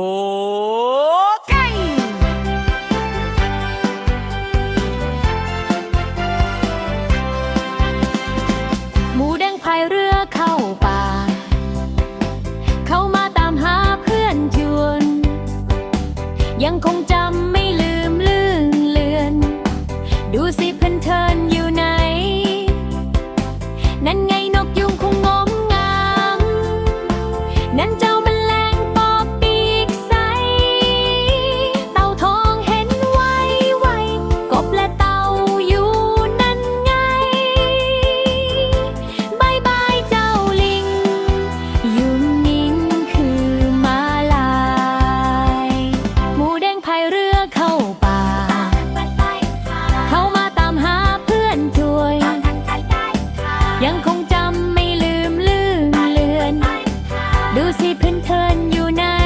โบไก่หมูแดงพายเรือเข้าป่า เขามาตามหาเพื่อนชวน ยังคงจำ ดูสิเพื่อนเธออยู่ไหน